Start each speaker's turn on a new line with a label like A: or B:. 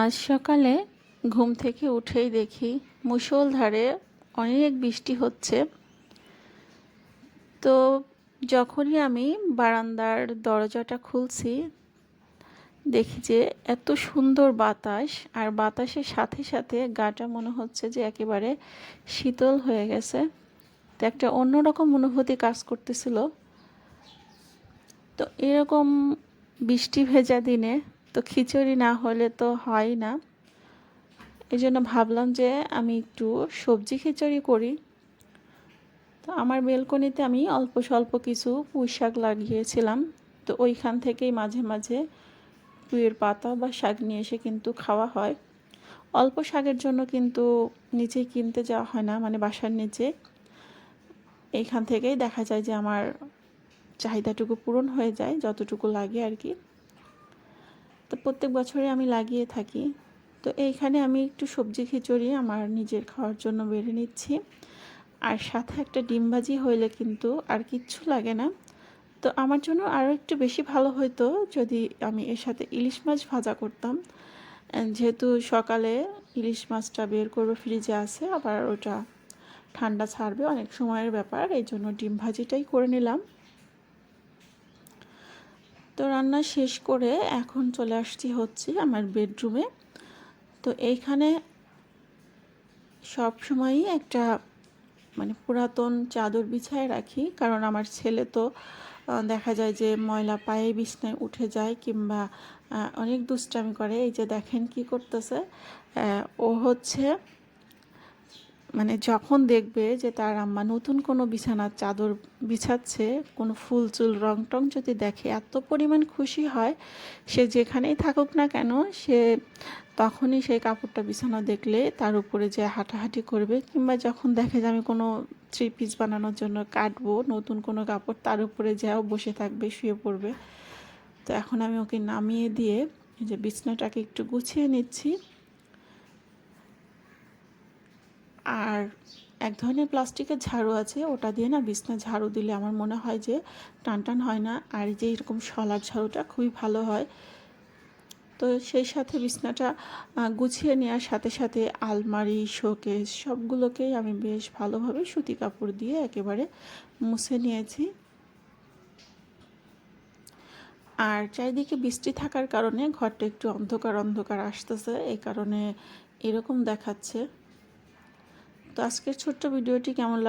A: আজ সকালে ঘুম থেকে উঠেই দেখি মুষলধারে অনেক বৃষ্টি হচ্ছে। তো যখনই আমি বারান্দার দরজাটা খুলছি, দেখি যে এত সুন্দর বাতাস, আর বাতাসের সাথে সাথে গাটা মনে হচ্ছে যে একেবারে শীতল হয়ে গেছে। তো একটা অন্যরকম অনুভূতি কাজ করতেছিল। তো এরকম বৃষ্টি ভেজা দিনে তো খিচুড়ি না হলে তো হয় না। এই জন্য ভাবলাম যে আমি একটু সবজি খিচুড়ি করি। তো আমার বেলকনিতে আমি অল্প স্বল্প কিছু পুঁই শাক লাগিয়েছিলাম। তো ওইখান থেকেই মাঝে মাঝে পুঁয়ের পাতা বা শাক নিয়ে এসে কিন্তু খাওয়া হয়। অল্প শাকের জন্য কিন্তু নিচেই কিনতে যাওয়া হয় না মানে বাসার নিচে। এইখান থেকেই দেখা যায় যে আমার চাহিদাটুকু পূরণ হয়ে যায়, যতটুকু লাগে আর কি। প্রত্যেক বছরে আমি লাগিয়ে থাকি। তো এইখানে আমি একটু সবজি খিচুড়ি আমার নিজের খাওয়ার জন্য বেড়ে নিচ্ছি। আর সাথে একটা ডিম ভাজি হইলে কিন্তু আর কিচ্ছু লাগে না। তো আমার জন্য আরও একটু বেশি ভালো হতো যদি আমি এর সাথে ইলিশ মাছ ভাজা করতাম। যেহেতু সকালে ইলিশ মাছটা বের করব ফ্রিজে আছে, আবার ওটা ঠান্ডা ছাড়বে অনেক সময়ের ব্যাপার এই জন্য ডিম ভাজিটাই করে নিলাম। তো রান্না শেষ করে এখন চলে আসছি হচ্ছে আমার বেডরুমে তো এইখানে সব সময়ই একটা মানে পুরাতন চাদর বিছায় রাখি, কারণ আমার ছেলে তো দেখা যায় যে ময়লা পায়ে বিছনায় উঠে যায় কিংবা অনেক দুষ্টামি করে। এই যে দেখেন কি করতেছে ও হচ্ছে মানে যখন দেখবে যে তার আম্মা নতুন কোনো বিছানার চাদর বিছাচ্ছে, কোনো ফুল, চুল রং টং যদি দেখে এত পরিমাণ খুশি হয়, সে যেখানেই থাকুক না কেন, সে তখনই সেই কাপড়টা বিছানা দেখলে তার উপরে যে হাঁটাহাঁটি করবে কিংবা যখন দেখে যে আমি কোনো থ্রি পিস বানানোর জন্য কাটবো, নতুন কোনো কাপড়, তার উপরে যাও বসে থাকবে, শুয়ে পড়বে। তো এখন আমি ওকে নামিয়ে দিয়ে যে বিছনাটাকে একটু গুছিয়ে নিচ্ছি। আর এক ধরনের প্লাস্টিকের ঝাড়ু আছে, ওটা দিয়ে না বিছনা ঝাড়ু দিলে আমার মনে হয় যে টান টান হয় না। আর যে এরকম শলার ঝাড়ুটা খুবই ভালো হয়। তো সেই সাথে বিছনাটা গুছিয়ে নেওয়ার সাথে সাথে আলমারি, শোকেস সবগুলোকেই আমি বেশ ভালোভাবে সুতি কাপড় দিয়ে একেবারে মুছে নিয়েছি। আর চারিদিকে বৃষ্টি থাকার কারণে ঘরটা একটু অন্ধকার অন্ধকার আসতেছে এই কারণে এরকম দেখাচ্ছে। তো আজকের ছোট্ট ভিডিওটি কেমন লাগল?